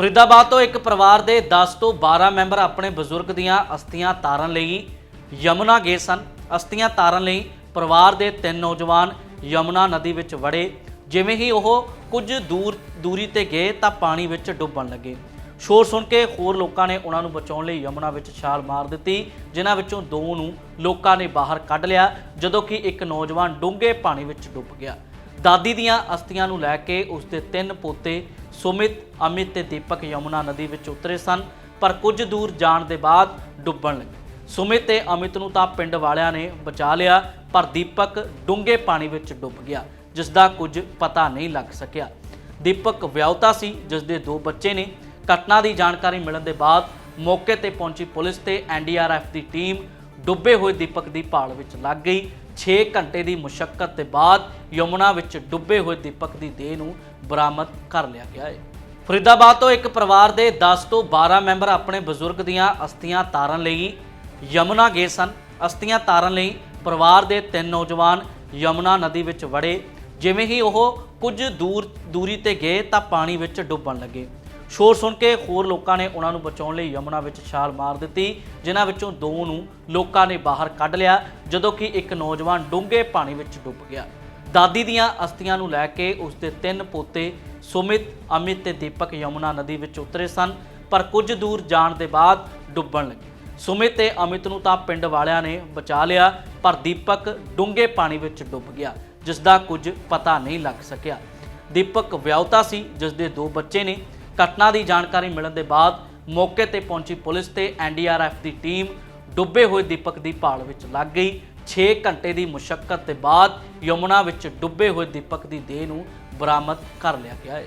ਫਰੀਦਾਬਾਦ ਤੋਂ ਇੱਕ ਪਰਿਵਾਰ ਦੇ 10 ਤੋਂ 12 ਮੈਂਬਰ ਆਪਣੇ ਬਜ਼ੁਰਗ ਦੀਆਂ ਅਸਥੀਆਂ ਤਾਰਨ ਲਈ ਯਮੁਨਾ ਗਏ ਸਨ। ਅਸਥੀਆਂ ਤਾਰਨ ਲਈ ਪਰਿਵਾਰ ਦੇ ਤਿੰਨ ਨੌਜਵਾਨ ਯਮੁਨਾ ਨਦੀ ਵਿੱਚ ਵੜੇ। ਜਿਵੇਂ ਹੀ ਉਹ ਕੁਝ ਦੂਰ, ਦੂਰੀ ਤੇ ਗਏ ਤਾਂ ਪਾਣੀ ਵਿੱਚ ਡੁੱਬਣ ਲੱਗੇ। ਸ਼ੋਰ ਸੁਣ ਕੇ ਹੋਰ ਲੋਕਾਂ ਨੇ ਉਹਨਾਂ ਨੂੰ ਬਚਾਉਣ ਲਈ ਯਮੁਨਾ ਵਿੱਚ ਛਾਲ ਮਾਰ ਦਿੱਤੀ, ਜਿਨ੍ਹਾਂ ਵਿੱਚੋਂ ਦੋ ਨੂੰ ਲੋਕਾਂ ਨੇ ਬਾਹਰ ਕੱਢ ਲਿਆ, ਜਦੋਂ ਕਿ ਇੱਕ ਨੌਜਵਾਨ ਡੂੰਘੇ ਪਾਣੀ ਵਿੱਚ ਡੁੱਬ ਗਿਆ। ਦਾਦੀ ਦੀਆਂ ਅਸਥੀਆਂ ਨੂੰ ਲੈ ਕੇ ਉਸ ਦੇ ਤਿੰਨ ਪੋਤੇ ਸੁਮਿਤ, ਅਮਿਤ ਤੇ ਦੀਪਕ ਯਮੁਨਾ ਨਦੀ ਵਿੱਚ ਉਤਰੇ ਸਨ, ਪਰ ਕੁਝ ਦੂਰ ਜਾਣ ਦੇ ਬਾਅਦ ਡੁੱਬਣ ਲੱਗੇ। ਸੁਮਿਤ ਤੇ ਅਮਿਤ ਨੂੰ ਤਾਂ ਪਿੰਡ ਵਾਲਿਆਂ ਨੇ ਬਚਾ ਲਿਆ, ਪਰ ਦੀਪਕ ਡੂੰਘੇ ਪਾਣੀ ਵਿੱਚ ਡੁੱਬ ਗਿਆ ਜਿਸ ਦਾ ਕੁਝ ਪਤਾ ਨਹੀਂ ਲੱਗ ਸਕਿਆ। ਦੀਪਕ ਵਿਆਹੁਤਾ ਸੀ ਜਿਸ ਦੇ ਦੋ ਬੱਚੇ ਨੇ। ਘਟਨਾ ਦੀ ਜਾਣਕਾਰੀ ਮਿਲਣ ਦੇ ਬਾਅਦ ਮੌਕੇ ਤੇ ਪਹੁੰਚੀ ਪੁਲਿਸ ਤੇ ਐਨਡੀਆਰਐਫ ਦੀ ਟੀਮ ਡੁੱਬੇ ਹੋਏ ਦੀਪਕ ਦੀ ਭਾਲ ਵਿੱਚ ਲੱਗ ਗਈ। 6 ਘੰਟੇ ਦੀ ਮੁਸ਼ਕਲ ਤੇ ਬਾਅਦ ਯਮੁਨਾ ਵਿੱਚ ਡੁੱਬੇ ਹੋਏ ਦੀਪਕ ਦੀ ਦੇਹ ਨੂੰ ਬਰਾਮਦ ਕਰ ਲਿਆ ਗਿਆ ਹੈ। ਫਰੀਦਾਬਾਦ ਤੋਂ ਇੱਕ ਪਰਿਵਾਰ ਦੇ 10 ਤੋਂ 12 ਮੈਂਬਰ ਆਪਣੇ ਬਜ਼ੁਰਗ ਦੀਆਂ ਅਸਥੀਆਂ ਤਾਰਨ ਲਈ ਯਮੁਨਾ ਗਏ ਸਨ। ਅਸਥੀਆਂ ਤਾਰਨ ਲਈ ਪਰਿਵਾਰ ਦੇ ਤਿੰਨ ਨੌਜਵਾਨ ਯਮੁਨਾ ਨਦੀ ਵਿੱਚ ਵੜੇ। ਜਿਵੇਂ ਹੀ ਉਹ ਕੁਝ ਦੂਰ, ਦੂਰੀ ਤੇ ਗਏ ਤਾਂ ਪਾਣੀ ਵਿੱਚ ਡੁੱਬਣ ਲੱਗੇ। ਸ਼ੋਰ ਸੁਣ ਕੇ ਹੋਰ ਲੋਕਾਂ ਨੇ ਉਹਨਾਂ ਨੂੰ ਬਚਾਉਣ ਲਈ ਯਮੁਨਾ ਵਿੱਚ ਛਾਲ ਮਾਰ ਦਿੱਤੀ, ਜਿਨ੍ਹਾਂ ਵਿੱਚੋਂ ਦੋ ਨੂੰ ਲੋਕਾਂ ਨੇ ਬਾਹਰ ਕੱਢ ਲਿਆ, ਜਦੋਂ ਕਿ ਇੱਕ ਨੌਜਵਾਨ ਡੂੰਘੇ ਪਾਣੀ ਵਿੱਚ ਡੁੱਬ ਗਿਆ। ਦਾਦੀ ਦੀਆਂ ਅਸਥੀਆਂ ਨੂੰ ਲੈ ਕੇ ਉਸ ਦੇ ਤਿੰਨ ਪੋਤੇ ਸੁਮਿਤ, ਅਮਿਤ ਤੇ ਦੀਪਕ ਯਮੁਨਾ ਨਦੀ ਵਿੱਚ ਉਤਰੇ ਸਨ, ਪਰ ਕੁਝ ਦੂਰ ਜਾਣ ਦੇ ਬਾਅਦ ਡੁੱਬਣ ਲੱਗੇ। ਸੁਮਿਤ ਤੇ ਅਮਿਤ ਨੂੰ ਤਾਂ ਪਿੰਡ ਵਾਲਿਆਂ ਨੇ ਬਚਾ ਲਿਆ, ਪਰ ਦੀਪਕ ਡੂੰਘੇ ਪਾਣੀ ਵਿੱਚ ਡੁੱਬ ਗਿਆ ਜਿਸ ਦਾ ਕੁਝ ਪਤਾ ਨਹੀਂ ਲੱਗ ਸਕਿਆ। ਦੀਪਕ ਵਿਆਹੁਤਾ ਸੀ ਜਿਸ ਦੇ ਦੋ ਬੱਚੇ ਨੇ। ਘਟਨਾ ਦੀ ਜਾਣਕਾਰੀ ਮਿਲਣ ਦੇ ਬਾਅਦ ਮੌਕੇ ਤੇ ਪਹੁੰਚੀ ਪੁਲਿਸ ਤੇ ਐਨਡੀਆਰਐਫ ਦੀ ਟੀਮ ਡੁੱਬੇ ਹੋਏ ਦੀਪਕ ਦੀ ਭਾਲ ਵਿੱਚ ਲੱਗ ਗਈ। 6 ਘੰਟੇ ਦੀ ਮੁਸ਼ਕਲ ਤੇ ਬਾਅਦ ਯਮੁਨਾ ਵਿੱਚ ਡੁੱਬੇ ਹੋਏ ਦੀਪਕ ਦੀ ਦੇਹ ਨੂੰ ਬਰਾਮਦ ਕਰ ਲਿਆ ਗਿਆ ਹੈ।